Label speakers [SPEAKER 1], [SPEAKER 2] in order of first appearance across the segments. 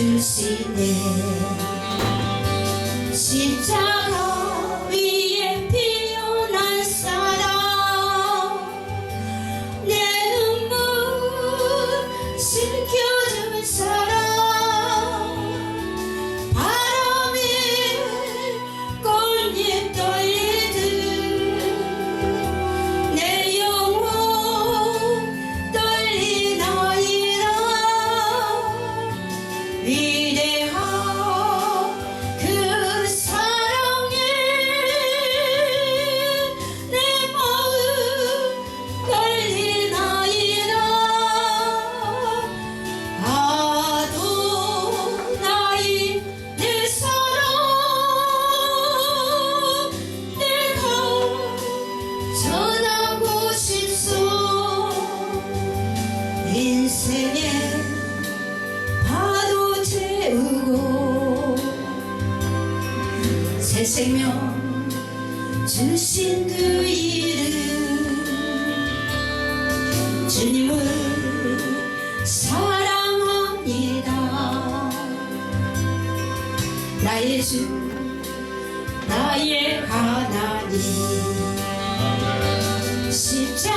[SPEAKER 1] 주시네 십자 나의 주 나의 하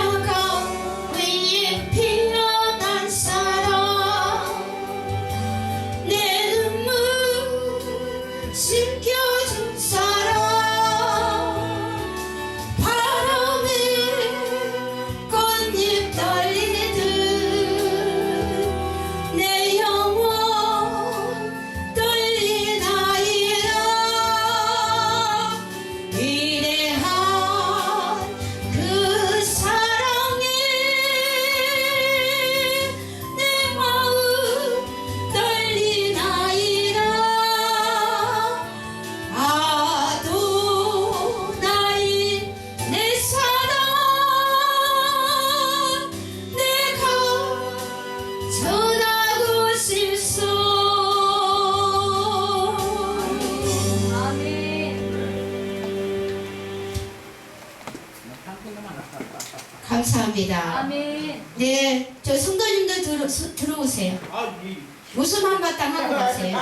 [SPEAKER 1] 감사합니다.
[SPEAKER 2] 아멘.
[SPEAKER 1] 네, 저 성도님들 들어, 서- 들어오세요.
[SPEAKER 3] 아, 이
[SPEAKER 1] 웃음 한 바탕 하고 가세요.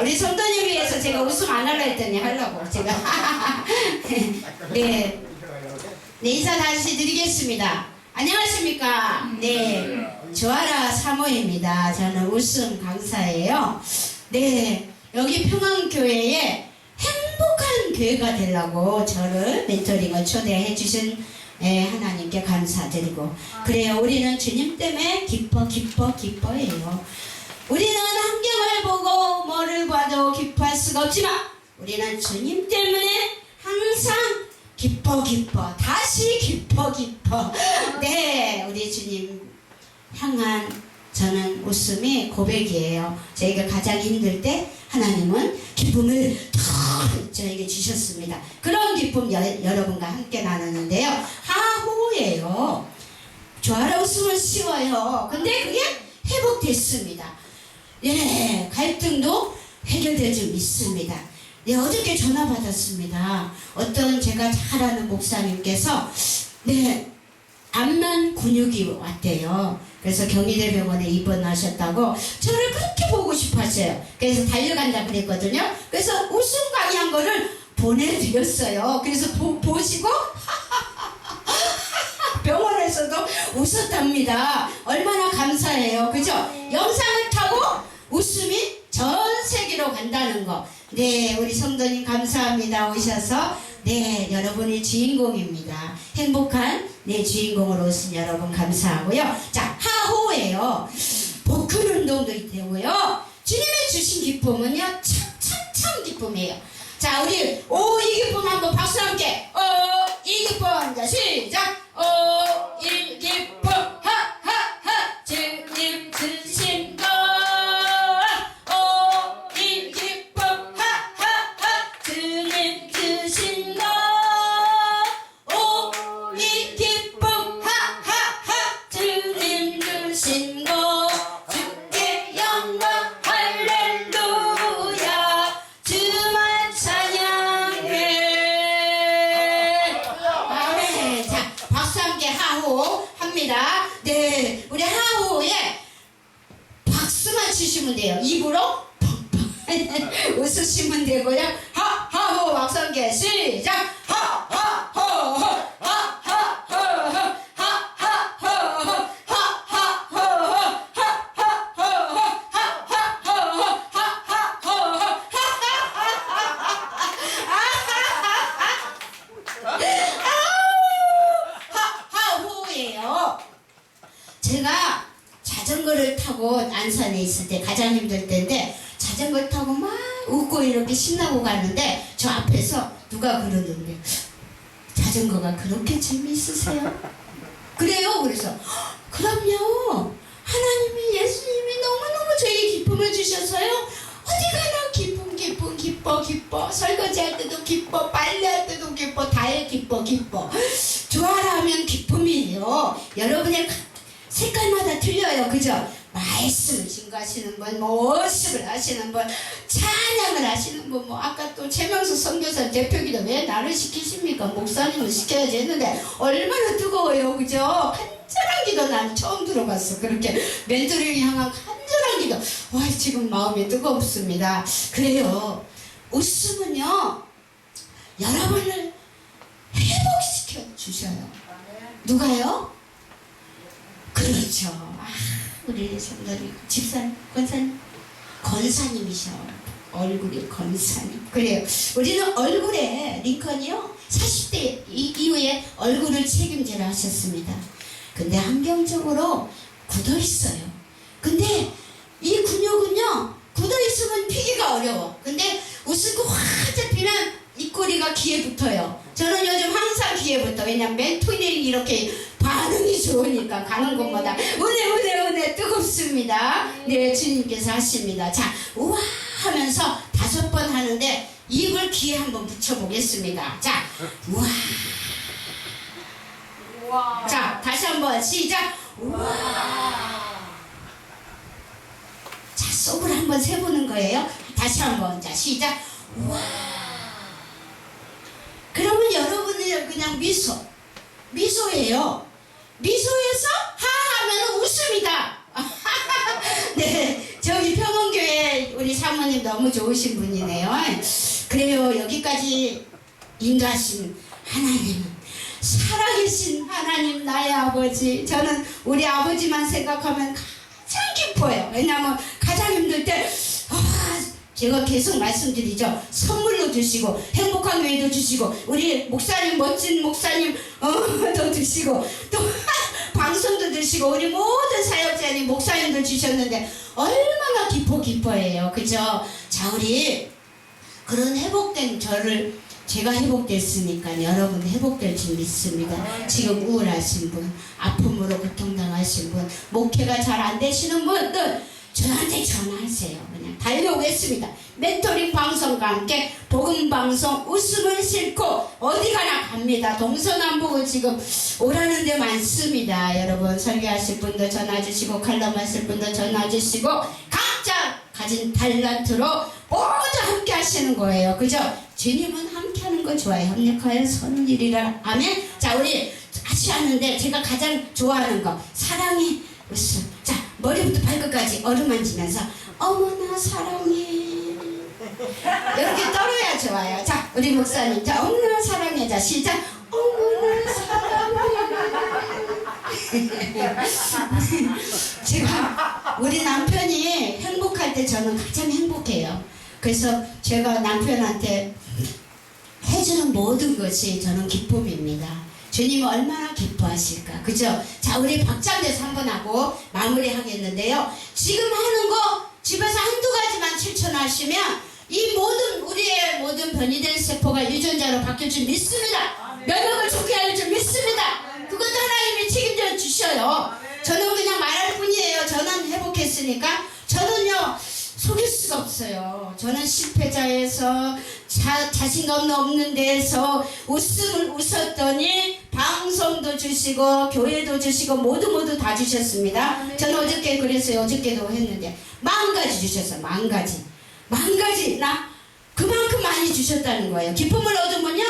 [SPEAKER 1] 우리 성도님 위해서 제가 웃음 안 하려 했더니 하려고 제가. 네, 네 인사 다시 드리겠습니다. 안녕하십니까? 네, 조아라 사모입니다. 저는 웃음 강사예요. 네, 여기 평안교회에 행복한 교회가 되려고 저를 멘토링을 초대해 주신 예, 하나님께 감사드리고. 그래요. 우리는 주님 때문에 기뻐 기뻐 기뻐해요. 우리는 환경을 보고 뭐를 봐도 기뻐할 수가 없지만 우리는 주님 때문에 항상 기뻐 기뻐 다시 기뻐 기뻐 네 우리 주님 향한 저는 웃음이 고백이에요. 저희가 가장 힘들 때 하나님은 기쁨을 더 저에게 주셨습니다. 그런 기쁨 여, 여러분과 함께 나누는데요. 하호예요. 좋아라 웃음은 쉬워요. 근데 그게 회복됐습니다. 예, 갈등도 해결될 줄 믿습니다. 네, 어저께 전화 받았습니다. 어떤 제가 잘 아는 목사님께서 네, 암만 근육이 왔대요. 그래서 경희대병원에 입원하셨다고 저를 그렇게 보고 싶어 하세요. 그래서 달려간다 그랬거든요. 그래서 웃음 강의한 거를 보내드렸어요. 그래서 보, 보시고 병원에서도 웃었답니다. 얼마나 감사해요. 그죠? 영상을 타고 웃음이 전 세계로 간다는 거. 네, 우리 성도님 감사합니다. 오셔서 네, 여러분이 주인공입니다. 행복한 네 주인공으로 오신 여러분 감사하고요. 자, 하호예요. 복근 운동도 되고요. 주님의 주신 기쁨은요, 참, 참, 참 기쁨이에요. 자, 우리 오 이 기쁨 한번 박수 함께. 어, 이 기쁨. 자, 시작. 어, 웃으시면 되고요. 시작. 하하호 하하호 하하호 하호예요. 제가 자전거를 타고 안산에 있을 때 가장 힘들 때인데 자전거 타고 막 웃고 이렇게 신나고 가는데 저 앞에서 누가 그러는데 자전거가 그렇게 재미있으세요? 그래요. 그래서 "헉, 그럼요. 하나님이 예수님이 너무너무 저에게 기쁨을 주셔서요. 어디 가나 기쁨 기쁨 기뻐 기뻐 설거지할 때도 기뻐 빨래할 때도 기뻐 다해 기뻐 기뻐 좋아라 하면 기쁨이에요. 여러분의 가- 색깔마다 틀려요. 그죠? 말씀을 증거하시는 분, 뭐 월습을 하시는 분, 찬양을 하시는 분, 뭐 아까 또 최명수 선교사 대표기도 왜 나를 시키십니까? 목사님을 시켜야지 했는데 얼마나 뜨거워요. 그죠? 간절한 기도 난 처음 들어봤어. 그렇게 멘토링 향한 간절한 기도. 와, 지금 마음이 뜨겁습니다. 그래요. 웃음은요, 여러분을 회복시켜 주셔요. 누가요? 그렇죠. 아, 우리 성도님, 집사님, 권사님, 권사님이셔. 얼굴이 권사님. 그래요. 우리는 얼굴에 링컨이요. 40대 이, 이후에 얼굴을 책임져라 하셨습니다. 근데 환경적으로 굳어 있어요. 근데 이 근육은요, 굳어 있으면 피기가 어려워. 근데 거 활짝 피면 입꼬리가 귀에 붙어요. 저는 요즘 항상 귀에 붙어. 왜냐면 멘토링이 이렇게 반응이 좋으니까 가는 은혜 은혜 뜨겁습니다. 네 주님께서 하십니다. 자 우와 하면서 다섯 번 하는데 입을 귀에 한번 붙여보겠습니다. 자 우와 자 다시 한번 시작 우와 자 속을 한번 세보는 거예요. 다시 한번 자 시작 우와 그러면 여러분이 그냥 미소 미소예요. 미소에서 하 하면 웃음이다. 네, 저기 평원교회 우리 사모님 너무 좋으신 분이네요. 그래요, 여기까지 인도하신 하나님은 살아계신 하나님 나의 아버지. 저는 우리 아버지만 생각하면 가장 기뻐요. 왜냐하면 가장 힘들 때 아, 제가 계속 말씀드리죠. 선물로 주시고 행복한 교회도 주시고 우리 목사님 멋진 목사님 어 도 주시고 또 방송도 주시고 우리 모든 사역자님 목사님들 주셨는데 얼마나 기뻐 기뻐해요. 그죠? 자 우리 그런 회복된 저를 제가 회복됐으니까 여러분 회복될 줄 믿습니다. 지금 우울하신 분, 아픔으로 고통당하신 분, 목회가 잘 안 되시는 분들 저한테 전화하세요. 달려오겠습니다. 멘토링 방송과 함께 복음 방송 웃음을 싣고 어디 가나 갑니다. 동서남북을 지금 오라는 데 많습니다. 여러분 설교하실 분도 전화 주시고 칼럼 하실 분도 전화 주시고 각자 가진 달란트로 모두 함께 하시는 거예요. 그죠? 주님은 함께 하는 거 좋아해요. 협력하여 선은 일이라. 아멘. 자, 우리 같이 하는데 제가 가장 좋아하는 거 사랑의 웃음. 자, 머리부터 발끝까지 어루만지면서 어머나 사랑해. 이렇게 떨어야 좋아요. 자, 우리 목사님. 자, 어머나 사랑해. 자, 시작. 어머나 사랑해. 제가 우리 남편이 행복할 때 저는 가장 행복해요. 그래서 제가 남편한테 해주는 모든 것이 저는 기쁨입니다. 주님은 얼마나 기뻐하실까. 그죠? 자, 우리 박장대사 한번 하고 마무리 하겠는데요. 지금 하는 거 집에서 한두 가지만 실천하시면 이 모든, 우리의 모든 변이된 세포가 유전자로 바뀔 줄 믿습니다. 면역을 좋게 할 줄 믿습니다. 그것도 하나님이 책임져 주셔요. 저는 그냥 말할 뿐이에요. 저는 회복했으니까. 저는요, 속일 수가 없어요. 저는 실패자에서 자, 자신감 없는 데에서 웃음을 웃었더니 방송도 주시고 교회도 주시고 모두 모두 다 주셨습니다. 저는 어저께 그랬어요. 어저께도 했는데 만 가지 주셨어요. 만 가지. 만 가지 나 그만큼 많이 주셨다는 거예요. 기쁨을 얻으면요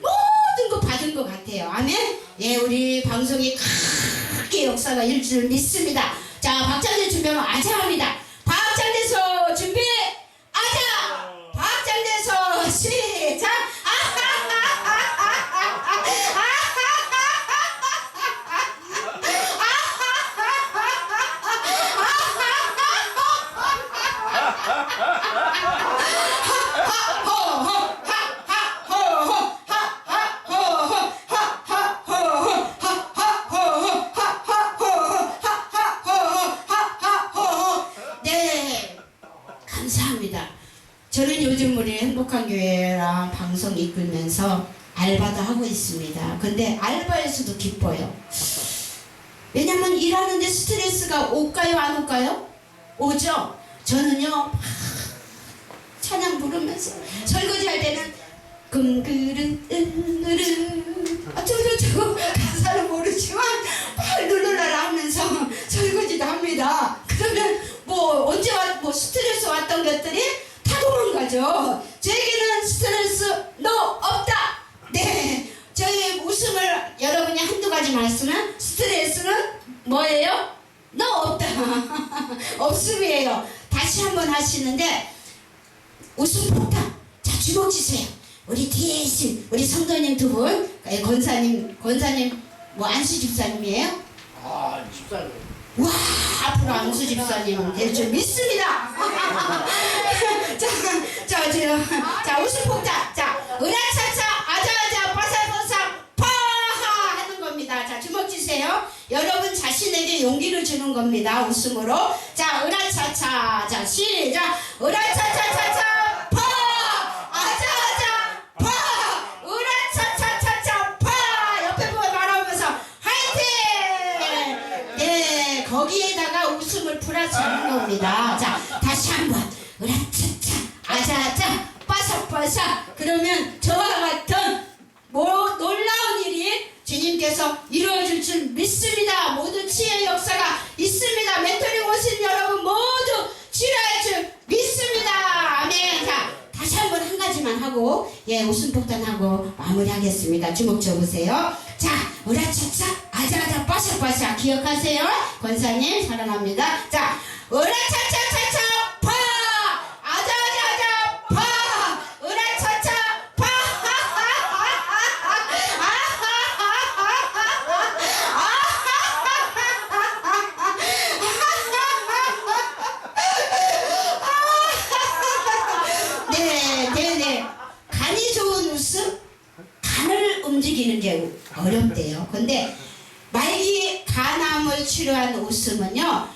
[SPEAKER 1] 모든 거 받은 것 같아요. 아멘. 예, 우리 방송이 크게 역사가 일줄 믿습니다. 자, 박장대 준비하면 아자합니다. 박장대서 준비, 아자! 박장대서 시작! 네, 감사합니다. 저는 요즘 우리 행복한 교회랑 방송 이끌면서 알바도 하고 있습니다. 근데 알바에서도 기뻐요. 왜냐면 일하는데 스트레스가 올까요, 안 올까요? 오죠? 저는요, 막 찬양 부르면서 설거지 할 때는 금그릇 은그릇 어쩌고저쩌고 가사를 모르지만 막 룰루랄라 하면서 설거지도 합니다. 그러면 뭐 언제 왔, 뭐 스트레스 왔던 것들이 다 도망가죠. 저에 스트레스 너 없다. 네, 저희 웃음을 여러분이 한두 가지 말씀은 스트레스는 뭐예요? 너 없다. 없음이에요. 다시 한번 하시는데 웃음 폭탄. 자, 주먹 주세요. 우리 뒤에 계신 우리 성도님 두 분, 예, 권사님, 권사님, 뭐 안수 집사님이에요?
[SPEAKER 2] 아, 집사님.
[SPEAKER 1] 와, 앞으로 안수 집사님 될줄 믿습니다. 자, 자, 자, 자, 웃음 폭탄. 자, 으라차차, 아자아자, 바사바사, 파하 하는 겁니다. 자, 주먹 주세요. 여러분 자신에게 용기를 주는 겁니다. 웃음으로. 자, 으라차차. 자, 시작. 으라차차차차, 그러면 저와 같은 뭐 놀라운 일이 주님께서 이루어질 줄 믿습니다. 모두 치유의 역사가 있습니다. 멘토링 오신 여러분 모두 치료할 줄 믿습니다. 아멘. 자, 다시 한번 한 가지만 하고 예 웃음 폭탄하고 마무리하겠습니다. 주목 줘보세요. 자, 으라차차 아자아자 빠삭빠삭 기억하세요. 권사님 사랑합니다. 자, 으라차차차차 파 아자아자아자 파 으라차차 파 네, 네, 네. 간이 좋은 웃음, 간을 움직이는 게 어렵대요. 근데 말기 간암을 치료한 웃음은요,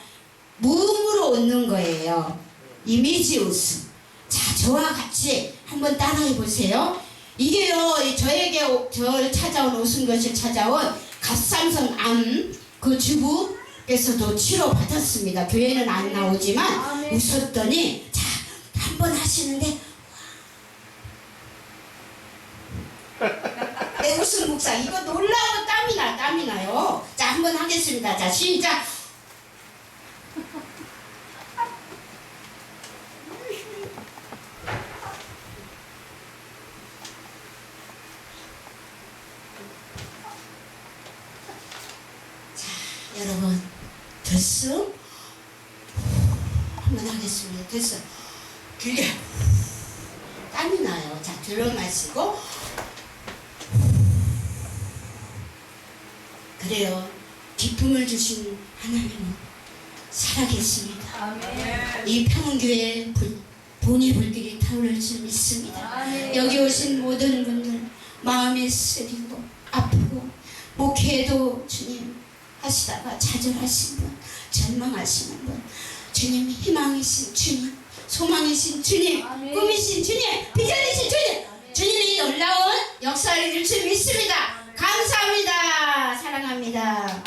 [SPEAKER 1] 무음으로 웃는 거예요. 이미지 웃음. 자, 저와 같이 한번 따라해 보세요. 이게요, 이 저에게 오- 저를 찾아온 웃음 것을 찾아온 갑상선 암 그 주부께서도 치료 받았습니다. 교회는 안 나오지만 웃었더니 자, 한번 하시는데 내 웃음 목사 이거 놀라운 땀이 나 땀이 나요. 자, 한번 하겠습니다. 자, 시작. 자, 여러분 됐어? 한번 됐어. 길게 땀이 나요. 자, 들어 마시고 그래요. 기쁨을 주신 하나님은 살아계십니다. 이 평교에 본이 불길이 타오를 줄 믿습니다. 여기 오신 모든 분들 마음이 쓰리고 아프고 목회도 주님 하시다가 좌절하신 분, 절망하시는 분, 주님 희망이신 주님, 소망이신 주님. 꿈이신 주님, 비전이신 주님, 주님이 놀라운 역사를 이룰 줄 믿습니다. 감사합니다. 사랑합니다.